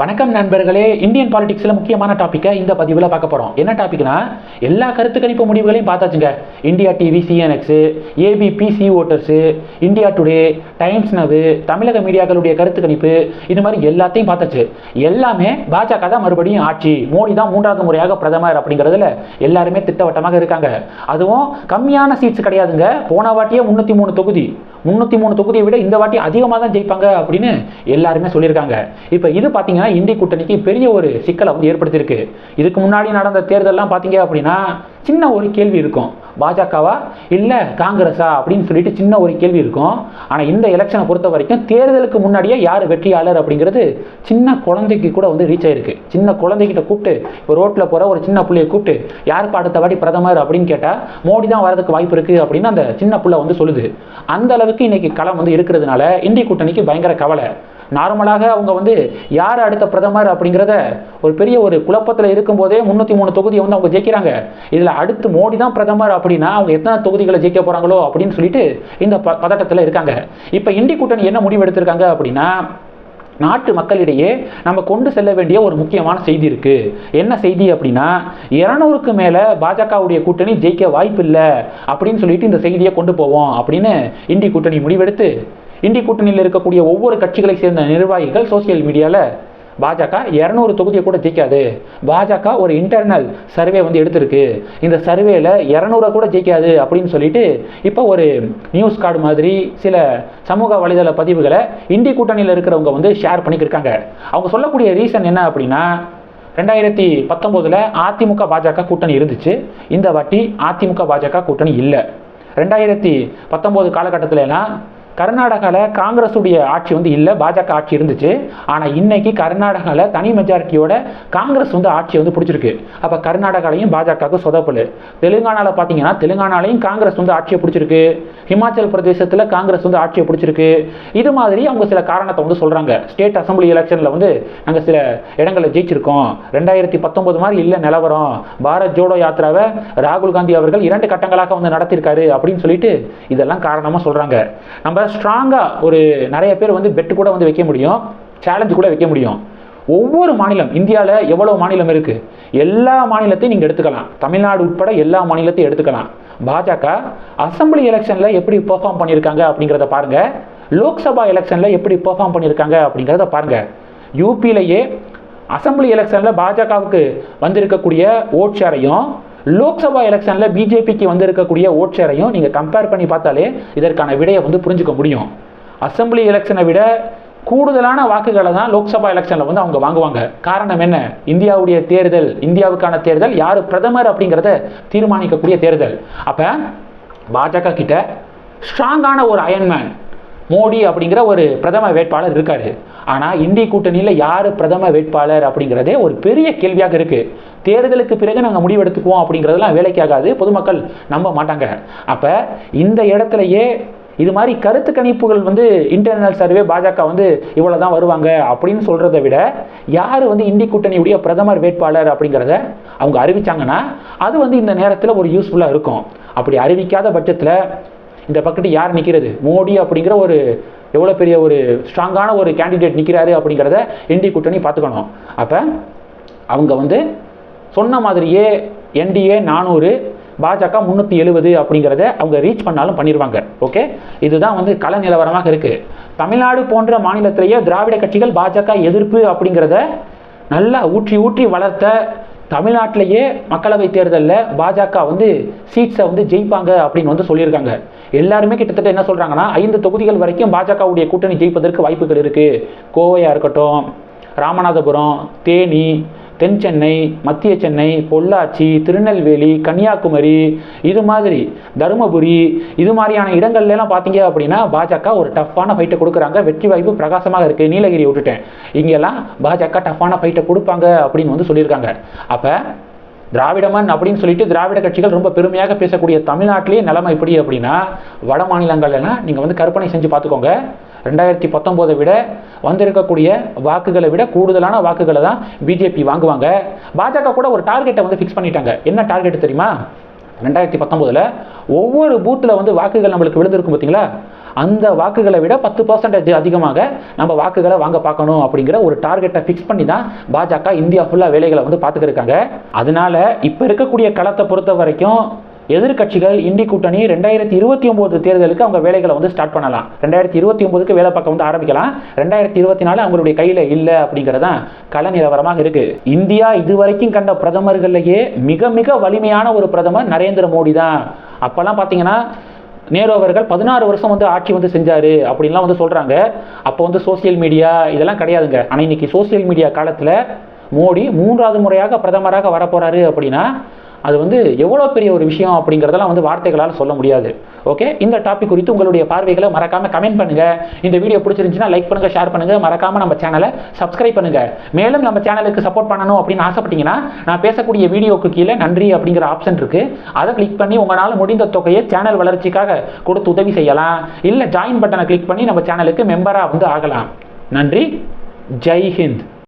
வணக்கம் நண்பர்களே. இந்தியன் பாலிடிக்ஸில் முக்கியமான டாப்பிக்கை இந்த பதிவில் பார்க்க போகிறோம் என்ன டாபிக்னா எல்லா கருத்து கணிப்பு முடிவுகளையும் பார்த்தாச்சுங்க. India TV CNX ABP C voters India Today Times Now தமிழக மீடியாக்களுடைய கருத்து கணிப்பு இது மாதிரி எல்லாத்தையும் பார்த்தாச்சு. எல்லாமே பாஜக தான் மறுபடியும் ஆட்சி. மோடி தான் மூன்றாவது முறையாக பிரதமர் அப்படிங்கிறதுல எல்லாருமே திட்டவட்டமாக இருக்காங்க. அதுவும் கம்மியான சீட்ஸ் கிடையாதுங்க. போன வாட்டியே முந்நூற்றி மூணு தொகுதி. முந்நூற்றி மூணு தொகுதியை விட இந்த வாட்டி அதிகமாக தான் ஜெயிப்பாங்க அப்படின்னு எல்லாருமே சொல்லியிருக்காங்க. இப்போ இது பார்த்தீங்கன்னா இந்திய கூட்டணிக்கு பெரிய ஒரு சிக்கலை வந்து ஏற்படுத்தியிருக்கு. இதுக்கு முன்னாடி நடந்த தேர்தலெலாம் பார்த்தீங்க அப்படின்னா சின்ன ஒரு கேள்வி இருக்கும். பாஜகவா? இல்லை காங்கிரஸா? அப்படின்னு சொல்லிட்டு சின்ன ஒரு கேள்வி இருக்கும். ஆனால் இந்த எலெக்ஷனை பொறுத்த வரைக்கும் தேர்தலுக்கு முன்னாடியே யார் வெற்றியாளர் அப்படிங்கிறது சின்ன குழந்தைக்கு கூட வந்து ரீச் ஆயிருக்கு. சின்ன குழந்தைகிட்ட கூப்பிட்டு இப்போ ரோட்டில் போகிற ஒரு சின்ன பிள்ளையை கூப்பிட்டு யார் அடுத்த வாட்டி பிரதமர்? அப்படின்னு கேட்டால் மோடி தான் வரதுக்கு வாய்ப்பு இருக்குது அப்படின்னு அந்த சின்ன பிள்ளை வந்து சொல்லுது. அந்த அளவுக்கு இன்னைக்கு களம் வந்து இருக்கிறதுனால இந்திய கூட்டணிக்கு பயங்கர கவலை. நார்மலாக அவங்க வந்து யார் அடுத்த பிரதமர் அப்படிங்கிறத ஒரு பெரிய ஒரு குழப்பத்தில் இருக்கும்போதே முந்நூற்றி மூணு தொகுதியை வந்து அவங்க ஜெயிக்கிறாங்க. இதில் அடுத்து மோடி தான் பிரதமர் அப்படின்னா அவங்க எத்தனை தொகுதிகளை ஜெயிக்க போகிறாங்களோ அப்படின்னு சொல்லிட்டு இந்த ப பதட்டத்தில் இருக்காங்க. இப்போ இண்டி கூட்டணி என்ன முடிவு எடுத்திருக்காங்க அப்படின்னா நாட்டு மக்களிடையே நம்ம கொண்டு செல்ல வேண்டிய ஒரு முக்கியமான செய்தி இருக்கு. என்ன செய்தி அப்படின்னா இருநூறுக்கு மேல பாஜகவுடைய கூட்டணி ஜெயிக்க வாய்ப்பு இல்லை அப்படின்னு சொல்லிட்டு இந்த செய்தியை கொண்டு போவோம் அப்படின்னு இந்தி கூட்டணி முடிவெடுத்து இந்தி கூட்டணியில் இருக்கக்கூடிய ஒவ்வொரு கட்சிகளை சேர்ந்த நிர்வாகிகள் சோசியல் மீடியாவில் பாஜக இரநூறு தொகுதியை கூட ஜெயிக்காது. பாஜக ஒரு இன்டர்னல் சர்வே வந்து எடுத்திருக்கு. இந்த சர்வேல இரநூறை கூட ஜெயிக்காது அப்படின்னு சொல்லிட்டு இப்போ ஒரு நியூஸ் கார்டு மாதிரி சில சமூக வலைதள பதிவுகளை இந்தி கூட்டணியில் இருக்கிறவங்க வந்து ஷேர் பண்ணிக்கிருக்காங்க. அவங்க சொல்லக்கூடிய ரீசன் என்ன அப்படின்னா ரெண்டாயிரத்தி பத்தொம்போதில் அதிமுக பாஜக கூட்டணி இருந்துச்சு. இந்த வாட்டி அதிமுக பாஜக கூட்டணி இல்லை. ரெண்டாயிரத்தி பத்தொம்போது காலகட்டத்திலலாம் கர்நாடகாவில் காங்கிரஸுடைய ஆட்சி வந்து இல்லை பாஜக ஆட்சி இருந்துச்சு. ஆனால் இன்னைக்கு கர்நாடகாவில் தனி மெஜாரிட்டியோட காங்கிரஸ் வந்து ஆட்சி வந்து பிடிச்சிருக்கு. அப்போ கர்நாடகாலையும் பாஜகவுக்கு சொதப்பல். தெலுங்கானாவில் பார்த்தீங்கன்னா தெலுங்கானாலையும் காங்கிரஸ் வந்து ஆட்சியை பிடிச்சிருக்கு. ஹிமாச்சல் பிரதேசத்தில் காங்கிரஸ் வந்து ஆட்சியை பிடிச்சிருக்கு. இது மாதிரி அவங்க சில காரணத்தை வந்து சொல்கிறாங்க ஸ்டேட் அசம்பிளி எலெக்ஷனில் வந்து நாங்கள் சில இடங்களில் ஜெயிச்சிருக்கோம். ரெண்டாயிரத்தி பத்தொன்பது மாதிரி இல்லை நிலவரம். பாரத் ஜோடோ யாத்திராவை ராகுல் காந்தி அவர்கள் இரண்டு கட்டங்களாக வந்து நடத்தியிருக்காரு அப்படின்னு சொல்லிட்டு இதெல்லாம் காரணமாக சொல்கிறாங்க நம்ம ஸ்ட்ராங்காக ஒரு நிறைய பேர் வந்து பெட்டு கூட வந்து வைக்க முடியும். சேலஞ்சு கூட வைக்க முடியும். ஒவ்வொரு மாநிலம் இந்தியாவில் எவ்வளோ மாநிலம் இருக்குது எல்லா மாநிலத்தையும் நீங்கள் எடுத்துக்கலாம். தமிழ்நாடு உட்பட எல்லா மாநிலத்தையும் எடுத்துக்கலாம். பாஜக அசம்பிளி எலெக்ஷனில் எப்படி பெர்ஃபார்ம் பண்ணியிருக்காங்க அப்படிங்கிறத பாருங்கள் லோக்சபா எலெக்ஷனில் எப்படி பெர்ஃபார்ம் பண்ணியிருக்காங்க அப்படிங்கிறத பாருங்கள் யூபியிலேயே அசம்பிளி எலெக்ஷனில் பாஜகவுக்கு வந்திருக்கக்கூடிய ஓட் ஷேரையும் லோக்சபா எலெக்ஷனில் பிஜேபிக்கு வந்திருக்கக்கூடிய ஓட் ஷேரையும் நீங்கள் கம்பேர் பண்ணி பார்த்தாலே இதற்கான விடையை வந்து புரிஞ்சுக்க முடியும். அசம்பிளி எலெக்ஷனை விட கூடுதலான வாக்குகளை தான் லோக்சபா எலெக்ஷனில் வந்து அவங்க வாங்குவாங்க. காரணம் என்ன? இந்தியாவுடைய தேர்தல் இந்தியாவுக்கான தேர்தல் யார் பிரதமர் அப்படிங்கிறத தீர்மானிக்கக்கூடிய தேர்தல். அப்போ பாஜக கிட்ட ஸ்ட்ராங்கான ஒரு அயன்மேன் மோடி அப்படிங்கிற ஒரு பிரதம வேட்பாளர் இருக்காரு. ஆனால் இந்திய கூட்டணியில் யார் பிரதம வேட்பாளர் அப்படிங்கிறதே ஒரு பெரிய கேள்வியாக இருக்குது தேர்தலுக்கு பிறகு நாங்கள் முடிவெடுத்துக்குவோம் அப்படிங்கிறதெல்லாம் வேலைக்காகாது. பொதுமக்கள் நம்ப மாட்டாங்க. அப்போ இந்த இடத்துலையே இது மாதிரி கருத்து கணிப்புகள் வந்து இன்டர்னல் சர்வே பாஜக வந்து இவ்வளோ தான் வருவாங்க அப்படின்னு சொல்கிறத விட யார் வந்து இந்தி கூட்டணியுடைய பிரதமர் வேட்பாளர் அப்படிங்கிறத அவங்க அறிவிச்சாங்கன்னா அது வந்து இந்த நேரத்தில் ஒரு யூஸ்ஃபுல்லாக இருக்கும். அப்படி அறிவிக்காத பட்சத்தில் இந்த பக்கத்து யார் நிற்கிறது மோடி அப்படிங்கிற ஒரு எவ்வளோ பெரிய ஒரு ஸ்ட்ராங்கான ஒரு கேண்டிடேட் நிற்கிறாரு அப்படிங்கிறத என்டி கூட்டணி பார்த்துக்கணும். அப்போ அவங்க வந்து சொன்ன மாதிரியே என்டிஏ நானூறு பாஜக முந்நூற்றி எழுபது அப்படிங்கிறத அவங்க ரீச் பண்ணாலும் பண்ணிடுவாங்க ஓகே இதுதான் வந்து கள நிலவரமாக இருக்குது தமிழ்நாடு போன்ற மாநிலத்திலேயே திராவிட கட்சிகள் பாஜக எதிர்ப்பு அப்படிங்கிறத நல்லா ஊற்றி ஊற்றி வளர்த்த தமிழ்நாட்டிலேயே மக்களவை தேர்தலில் பாஜக வந்து சீட்ஸை வந்து ஜெயிப்பாங்க அப்படின்னு வந்து சொல்லியிருக்காங்க. எல்லாருமே கிட்டத்தட்ட என்ன சொல்கிறாங்கன்னா ஐந்து தொகுதிகள் வரைக்கும் பாஜகவுடைய கூட்டணி ஜெயிப்பதற்கு வாய்ப்புகள் இருக்குது கோவையாக இருக்கட்டும் ராமநாதபுரம் தேனி தென் சென்னை மத்திய சென்னை பொள்ளாச்சி திருநெல்வேலி கன்னியாகுமரி இது மாதிரி தருமபுரி இது மாதிரியான இடங்கள்லாம் பார்த்தீங்க அப்படின்னா பாஜக ஒரு டஃப்பான ஃபைட்டை கொடுக்குறாங்க. வெற்றி வாய்ப்பு பிரகாசமாக இருக்குது நீலகிரி விட்டுட்டேன். இங்கெல்லாம் பாஜக டஃப்பான ஃபைட்டை கொடுப்பாங்க அப்படின்னு வந்து சொல்லியிருக்காங்க. அப்போ திராவிடமன் அப்படின்னு சொல்லிட்டு திராவிட கட்சிகள் ரொம்ப பெருமையாக பேசக்கூடிய தமிழ்நாட்டிலேயே நிலைமை எப்படி அப்படின்னா வட மாநிலங்கள்லாம் நீங்கள் வந்து கற்பனை செஞ்சு பார்த்துக்கோங்க. ரெண்டாயிரத்தி பத்தொம்போதை விட வந்திருக்கக்கூடிய வாக்குகளை விட கூடுதலான வாக்குகளை தான் பிஜேபி வாங்குவாங்க. பாஜக கூட ஒரு டார்கெட்டை வந்து ஃபிக்ஸ் பண்ணிட்டாங்க. என்ன டார்கெட் தெரியுமா? ரெண்டாயிரத்தி பத்தொம்போதில் ஒவ்வொரு பூத்தில் வந்து வாக்குகள் நம்மளுக்கு விழுந்திருக்கும் பார்த்தீங்களா அந்த வாக்குகளை விட பத்து பர்சன்டேஜ் அதிகமாக நம்ம வாக்குகளை வாங்க பார்க்கணும் அப்படிங்கிற ஒரு டார்கெட்டை ஃபிக்ஸ் பண்ணி தான் பாஜக இந்தியா ஃபுல்லாக வேலைகளை வந்து பார்த்துக்கிருக்காங்க அதனால இப்போ இருக்கக்கூடிய களத்தை பொறுத்த வரைக்கும் எதிர்க்கட்சிகள் இந்தி கூட்டணி ரெண்டாயிரத்தி இருபத்தி ஒன்பது தேர்தலுக்கு அவங்க வேலைகளை வந்து ஸ்டார்ட் பண்ணலாம். ரெண்டாயிரத்தி இருபத்தி ஒன்பதுக்கு வேலை பக்கம் வந்து ஆரம்பிக்கலாம். ரெண்டாயிரத்தி இருபத்தி நாலு அவங்களுடைய கையில் இல்லை அப்படிங்கிறதான் கள நிலவரமாக இருக்கு. இந்தியா இதுவரைக்கும் கண்ட பிரதமர்களையே மிக மிக வலிமையான ஒரு பிரதமர் நரேந்திர மோடி தான். அப்போல்லாம் பார்த்தீங்கன்னா நேரு அவர்கள் பதினாறு வருஷம் வந்து ஆட்சி வந்து செஞ்சாரு அப்படின்லாம் வந்து சொல்றாங்க. அப்போ வந்து சோசியல் மீடியா இதெல்லாம் கிடையாதுங்க. ஆனால் இன்னைக்கு சோசியல் மீடியா காலத்தில் மோடி மூன்றாவது முறையாக பிரதமராக வரப்போறாரு அப்படின்னா அது வந்து எவ்வளோ பெரிய ஒரு விஷயம் அப்படிங்கிறதெல்லாம் வந்து வார்த்தைகளால் சொல்ல முடியாது. ஓகே இந்த டாபிக் குறித்து உங்களுடைய பார்வைகளை மறக்காமல் கமெண்ட் பண்ணுங்கள் இந்த வீடியோ பிடிச்சிருந்துச்சுன்னா லைக் பண்ணுங்கள் ஷேர் பண்ணுங்கள் மறக்காமல் நம்ம சேனலை சப்ஸ்கிரைப் பண்ணுங்கள் மேலும் நம்ம சேனலுக்கு சப்போர்ட் பண்ணணும் அப்படின்னு ஆசைப்பட்டீங்கன்னா நான் பேசக்கூடிய வீடியோக்கு கீழே நன்றி அப்படிங்கிற ஆப்ஷன் இருக்குது அதை கிளிக் பண்ணி உங்களால் முடிந்த தொகையை சேனல் வளர்ச்சிக்காக கொடுத்து உதவி செய்யலாம். இல்லை ஜாயின் பட்டனை கிளிக் பண்ணி நம்ம சேனலுக்கு மெம்பராக வந்து ஆகலாம். நன்றி. ஜெய் ஹிந்த்.